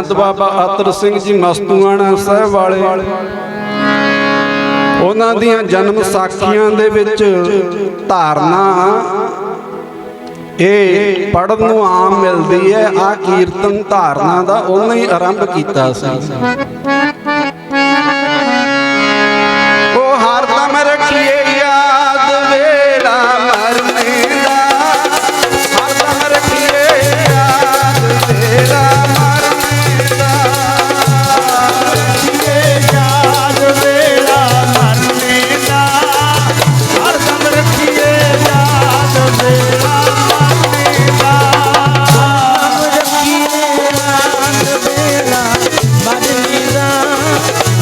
ਸੰਤ ਬਾਬਾ ਅਤਰ ਸਿੰਘ ਜੀ ਮਸਤੂਆਣਾ ਸਾਹਿਬ ਵਾਲੇ। ਉਹਨਾਂ ਦੀਆਂ ਜਨਮ ਸਾਖੀਆਂ ਦੇ ਵਿੱਚ ਧਾਰਨਾ ਇਹ ਪੜਨ ਨੂੰ ਆਮ ਮਿਲਦੀ ਹੈ। ਆ ਕੀਰਤਨ ਧਾਰਨਾ ਦਾ ਉਹਨੇ ਹੀ ਆਰੰਭ ਕੀਤਾ ਸੀ।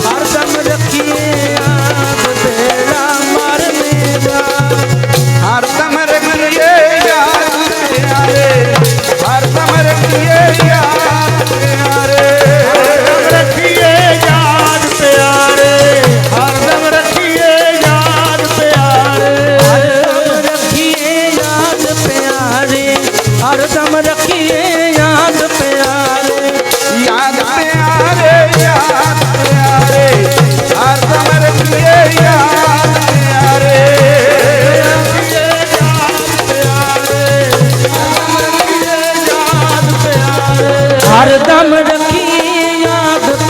ਹਰਦਮ ਰੱਖੀਏ ਯਾਦ ਵੇਲਾ ਮਰਨੇ ਦਾ ਹਰਦਮ ਰੱਖੀਏ हरदम रखी याद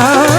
না